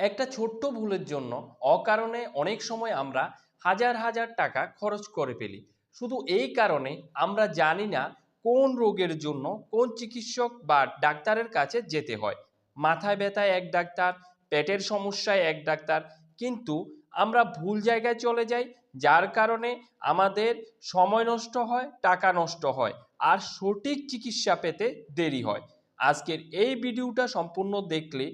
একটা ছোট্ট ভুলের জন্য অকারণে অনেক সময় আমরা হাজার হাজার টাকা খরচ করে ফেলি। শুধু এই কারণে আমরা জানি না কোন রোগের জন্য কোন চিকিৎসক বা ডাক্তারের কাছে যেতে হয়। মাথায় ব্যথায় এক ডাক্তার, পেটের সমস্যায় এক ডাক্তার। কিন্তু আমরা ভুল জায়গায় চলে যাই, যার কারণে আমাদের সময় নষ্ট হয়, টাকা নষ্ট হয় আর সঠিক চিকিৎসা পেতে দেরি হয়। আজকের এই ভিডিওটা সম্পূর্ণ দেখলে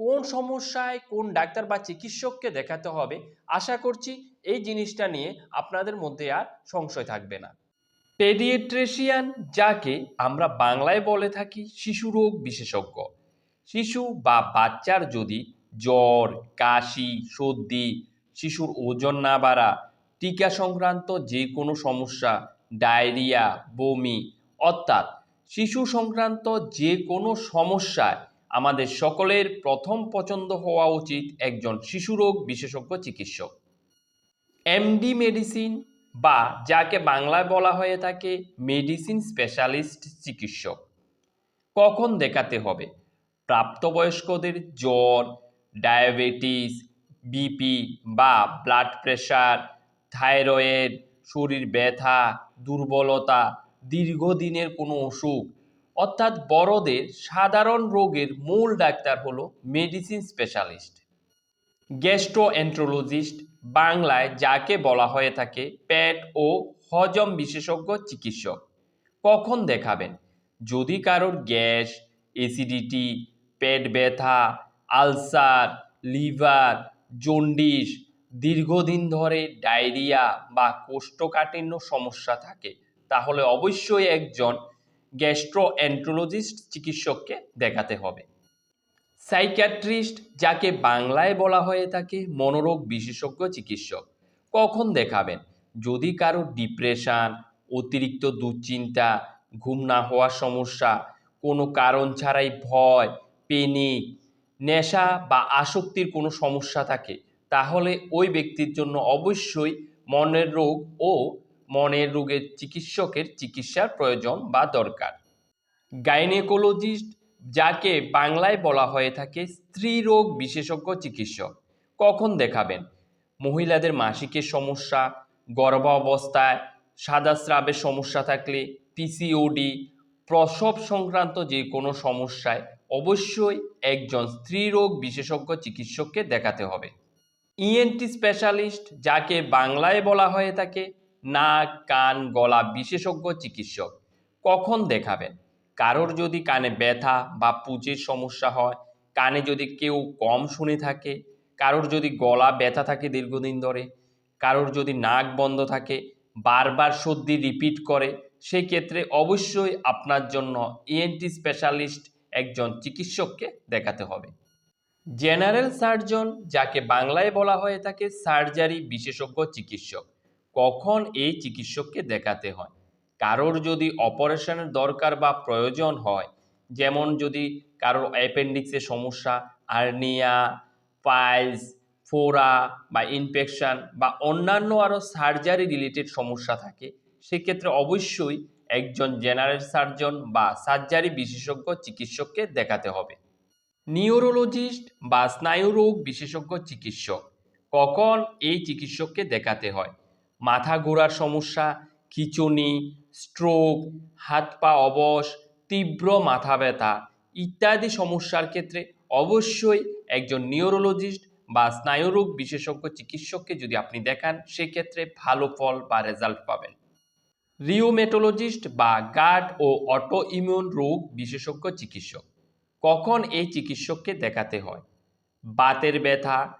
কোন সমস্যায় কোন ডাক্তার বা চিকিৎসককে দেখাতে হবে, আশা করছি এই জিনিসটা নিয়ে আপনাদের মধ্যে আর সংশয় থাকবে না। পেডিয়েট্রেশিয়ান যাকে আমরা বাংলায় বলে থাকি শিশু রোগ বিশেষজ্ঞ। শিশু বা বাচ্চার যদি জ্বর, কাশি, সর্দি, শিশুর ওজন না বাড়া, টিকা সংক্রান্ত যে কোনো সমস্যা, ডায়রিয়া, বমি, অর্থাৎ শিশু সংক্রান্ত যে কোনো সমস্যায় আমাদের সকলের প্রথম পছন্দ হওয়া উচিত একজন শিশুরোগ বিশেষজ্ঞ চিকিৎসক। এমডি মেডিসিন বা যাকে বাংলায় বলা হয়ে থাকে মেডিসিন স্পেশালিস্ট চিকিৎসক। কখন দেখাতে হবে? প্রাপ্তবয়স্কদের জ্বর ডায়াবেটিস বিপি বা ব্লাড প্রেশার থাইরয়েড শরীর ব্যথা, দুর্বলতা, দীর্ঘদিনের কোনো অসুখ অর্থাৎ বড়দের সাধারণ রোগের মূল ডাক্তার হলো মেডিসিন স্পেশালিস্ট গ্যাস্ট্রোএন্ট্রোলজিস্ট বাংলায় যাকে বলা হয়ে থাকে পেট ও হজম বিশেষজ্ঞ চিকিৎসক। কখন দেখাবেন? যদি কারোর গ্যাস অ্যাসিডিটি পেট ব্যথা, আলসার, লিভার জন্ডিস দীর্ঘদিন ধরে ডায়রিয়া বা কোষ্ঠকাঠিন্য সমস্যা থাকে, তাহলে অবশ্যই একজন গ্যাস্ট্রোএন্ট্রোলজিস্ট চিকিৎসককে দেখাতে হবে। সাইকিয়াট্রিস্ট, যাকে বাংলায় বলা হয়ে থাকে, মনোরোগ বিশেষজ্ঞ চিকিৎসক। কখন দেখাবেন? যদি কারও ডিপ্রেশন, অতিরিক্ত দুশ্চিন্তা, ঘুম না হওয়ার সমস্যা, কোনো কারণ ছাড়াই ভয় পেনিক নেশা বা আসক্তির কোনো সমস্যা থাকে, তাহলে ওই ব্যক্তির জন্য অবশ্যই মনের রোগ ও মনের রোগের চিকিৎসকের চিকিৎসার প্রয়োজন বা দরকার। গাইনেকোলজিস্ট, যাকে বাংলায় বলা হয়ে থাকে স্ত্রী রোগ বিশেষজ্ঞ চিকিৎসক, কখন দেখাবেন? মহিলাদের মাসিকের সমস্যা, গর্ভাবস্থায়, সাদা স্রাবের সমস্যা থাকলে পিসিওডি প্রসব সংক্রান্ত যে কোনো সমস্যায় অবশ্যই একজন স্ত্রী রোগ বিশেষজ্ঞ চিকিৎসককে দেখাতে হবে। ইএনটি স্পেশালিস্ট যাকে বাংলায় বলা হয়ে থাকে নাক, কান, গলা বিশেষজ্ঞ চিকিৎসক। কখন দেখাবেন? কারোর যদি কানে ব্যথা বা পুজের সমস্যা হয়, কানে যদি কেউ কম শুনে থাকে, কারোর যদি গলা ব্যথা থাকে দীর্ঘদিন ধরে, কারোর যদি নাক বন্ধ থাকে, বারবার সর্দি রিপিট করে, সেই ক্ষেত্রে অবশ্যই আপনার জন্য ইএনটি স্পেশালিস্ট একজন চিকিৎসককে দেখাতে হবে। জেনারেল সার্জন যাকে বাংলায় বলা হয়ে থাকে সার্জারি বিশেষজ্ঞ চিকিৎসক। কখন এই চিকিৎসককে দেখাতে হয়? কারোর যদি অপারেশনের দরকার বা প্রয়োজন হয়, যেমন যদি কারোর অ্যাপেন্ডিক্সের সমস্যা আর্নিয়া পাইলস, ফোরা বা ইনফেকশন বা অন্যান্য আরও সার্জারি রিলেটেড সমস্যা থাকে, সেক্ষেত্রে অবশ্যই একজন জেনারেল সার্জন বা সার্জারি বিশেষজ্ঞ চিকিৎসককে দেখাতে হবে। নিউরোলজিস্ট বা স্নায়ুরোগ বিশেষজ্ঞ চিকিৎসক, কখন এই চিকিৎসককে দেখাতে হয়? মাথা ঘোরার সমস্যা খিচুনি স্ট্রোক হাত পা অবশ, তীব্র মাথা ব্যথা ইত্যাদি সমস্যার ক্ষেত্রে অবশ্যই একজন নিউরোলজিস্ট বা স্নায়ুরোগ বিশেষজ্ঞ চিকিৎসককে যদি আপনি দেখান, সেক্ষেত্রে ভালো ফল বা রেজাল্ট পাবেন। রিওমেটোলজিস্ট বা গার্ড ও অটো ইমিউন রোগ বিশেষজ্ঞ চিকিৎসক। কখন এই চিকিৎসককে দেখাতে হয়? বাতের ব্যথা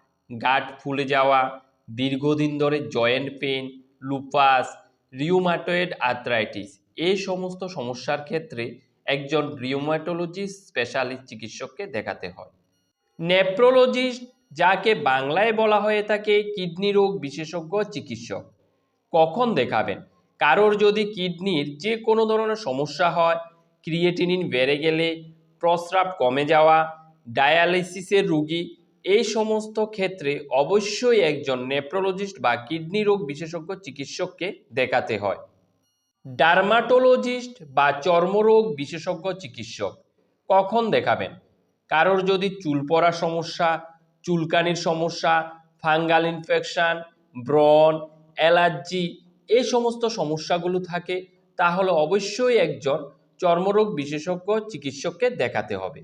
গাঁট ফুলে যাওয়া, দীর্ঘদিন ধরে joint pain lupus rheumatoid arthritis এই সমস্ত সমস্যার ক্ষেত্রে একজন রিউমাটোলজিস্ট স্পেশালিস্ট চিকিৎসককে দেখাতে হয়। নেপ্রোলজিস্ট যাকে বাংলায় বলা হয়ে থাকে কিডনি রোগ বিশেষজ্ঞ চিকিৎসক। কখন দেখাবেন? কারোর যদি কিডনির যে কোনো ধরনের সমস্যা হয় ক্রিয়েটিনিন বেড়ে গেলে, প্রস্রাব কমে যাওয়া ডায়ালিসিসের রুগী এই সমস্ত ক্ষেত্রে অবশ্যই একজন নেপ্রোলজিস্ট বা কিডনি রোগ বিশেষজ্ঞ চিকিৎসককে দেখাতে হয়। ডার্মাটোলজিস্ট বা চর্মরোগ বিশেষজ্ঞ চিকিৎসক কখন দেখাবেন? কারোর যদি চুল পড়া সমস্যা, চুলকানির সমস্যা, ফাঙ্গাল ইনফেকশন, ব্রণ, অ্যালার্জি এই সমস্ত সমস্যাগুলো থাকে, তাহলে অবশ্যই একজন চর্মরোগ বিশেষজ্ঞ চিকিৎসককে দেখাতে হবে।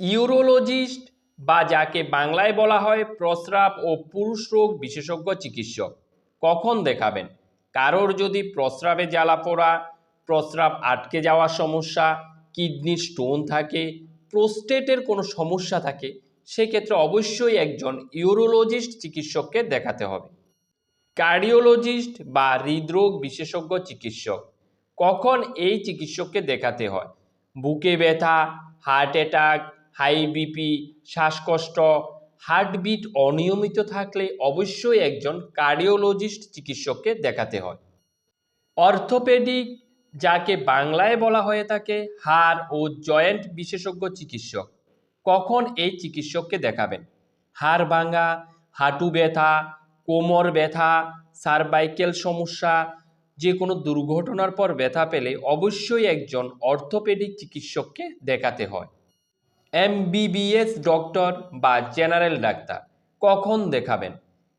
ইউরোলজিস্ট বা যাকে বাংলায় বলা হয় প্রস্রাব ও পুরুষ রোগ বিশেষজ্ঞ চিকিৎসক। কখন দেখাবেন? কারোর যদি প্রস্রাবে জ্বালা পোড়া, প্রস্রাব আটকে যাওয়ার সমস্যা, কিডনির স্টোন থাকে, প্রোস্টেটের কোনো সমস্যা থাকে, সেক্ষেত্রে অবশ্যই একজন ইউরোলজিস্ট চিকিৎসককে দেখাতে হবে। কার্ডিওলজিস্ট বা হৃদরোগ বিশেষজ্ঞ চিকিৎসক, কখন এই চিকিৎসককে দেখাতে হয়? বুকে ব্যথা, হার্ট অ্যাটাক হাই বিপি, শ্বাসকষ্ট, হার্টবিট অনিয়মিত থাকলে অবশ্যই একজন কার্ডিওলজিস্ট চিকিৎসককে দেখাতে হয়। অর্থোপেডিক, যাকে বাংলায় বলা হয়ে থাকে, হাড় ও জয়েন্ট বিশেষজ্ঞ চিকিৎসক। কখন এই চিকিৎসককে দেখাবেন? হাড় ভাঙা হাঁটু ব্যথা, কোমর ব্যথা সার্ভাইকেল সমস্যা যে কোনো দুর্ঘটনার পর ব্যথা পেলে অবশ্যই একজন অর্থোপেডিক চিকিৎসককে দেখাতে হয়। এমবিবিএস ডক্টর বা জেনারেল ডাক্তার কখন দেখাবেন?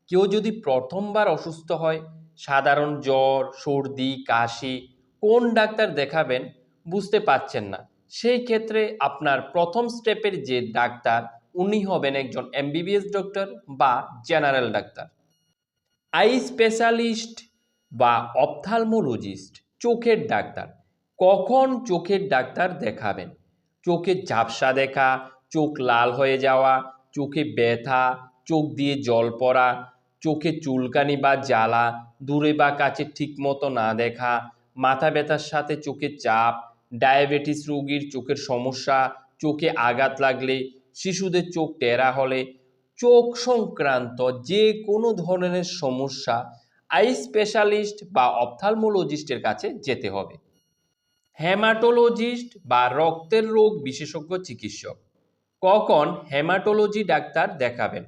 কেউ যদি প্রথমবার অসুস্থ হয়, সাধারণ জ্বর, সর্দি, কাশি, কোন ডাক্তার দেখাবেন বুঝতে পারছেন না। সেই ক্ষেত্রে আপনার প্রথম স্টেপের যে ডাক্তার, উনি হবেন একজন এমবিবিএস ডক্টর বা জেনারেল ডাক্তার। আই স্পেশালিস্ট বা অপথালমোলজিস্ট চোখের ডাক্তার। কখন চোখের ডাক্তার দেখাবেন? চোখে ঝাপসা দেখা, চোখ লাল হয়ে যাওয়া, চোখে ব্যথা, চোখ দিয়ে জল পড়া, চোখে চুলকানি বা জ্বালা, দূরে বা কাছে ঠিকমতো না দেখা, মাথা ব্যথার সাথে চোখে চাপ, ডায়াবেটিস রোগীর চোখের সমস্যা, চোখে আঘাত লাগলে, শিশুদের চোখ টেরা হলে, চোখ সংক্রান্ত যে কোনো ধরনের সমস্যা আই স্পেশালিস্ট বা অপথালমোলজিস্টের কাছে যেতে হবে। হেমাটোলজিস্ট বা রক্তের রোগ বিশেষজ্ঞ চিকিৎসক। কখন হেমাটোলজি ডাক্তার দেখাবেন?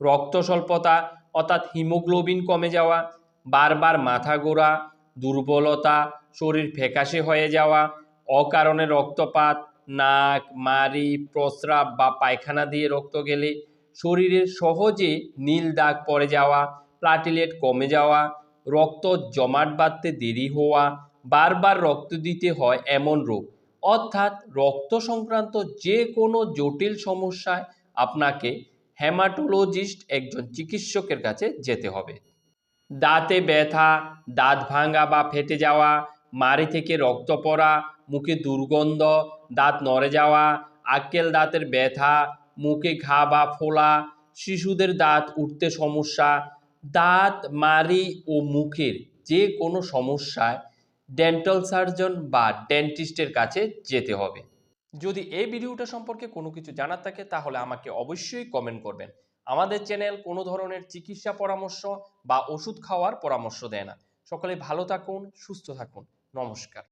রক্ত স্বল্পতা, অর্থাৎ হিমোগ্লোবিন কমে যাওয়া, বারবার মাথা ঘোরা, দুর্বলতা, শরীর ফ্যাকাশে হয়ে যাওয়া, অকারণে রক্তপাত, নাক মারি প্রস্রাব বা পায়খানা দিয়ে রক্ত গেলে, শরীরে সহজে নীল দাগ পড়ে যাওয়া, প্লাটিলেট কমে যাওয়া, রক্ত জমাট বাঁধতে দেরি হওয়া বারবার রক্ত দিতে হয় এমন রোগ। অর্থাৎ রক্ত সংক্রান্ত যে কোনো জটিল সমস্যায় আপনাকে হেমাটোলজিস্ট একজন চিকিৎসকের কাছে যেতে হবে। দাঁতে ব্যথা, দাঁত ভাঙা বা ফেটে যাওয়া, মাড়ি থেকে রক্ত পড়া, মুখে দুর্গন্ধ, দাঁত নড়ে যাওয়া, আক্কেল দাঁতের ব্যথা, মুখে ঘা বা ফোলা, শিশুদের দাঁত উঠতে সমস্যা, দাঁত, মাড়ি ও মুখের যে কোনো সমস্যায় ডেন্টাল সার্জন বা ডেন্টিস্টের কাছে যেতে হবে। যদি এই ভিডিওটা সম্পর্কে কোনো কিছু জানার থাকে, তাহলে আমাকে অবশ্যই কমেন্ট করবেন। আমাদের চ্যানেল কোনো ধরনের চিকিৎসা পরামর্শ বা ওষুধ খাওয়ার পরামর্শ দেয় না। সকলে ভালো থাকুন, সুস্থ থাকুন। নমস্কার।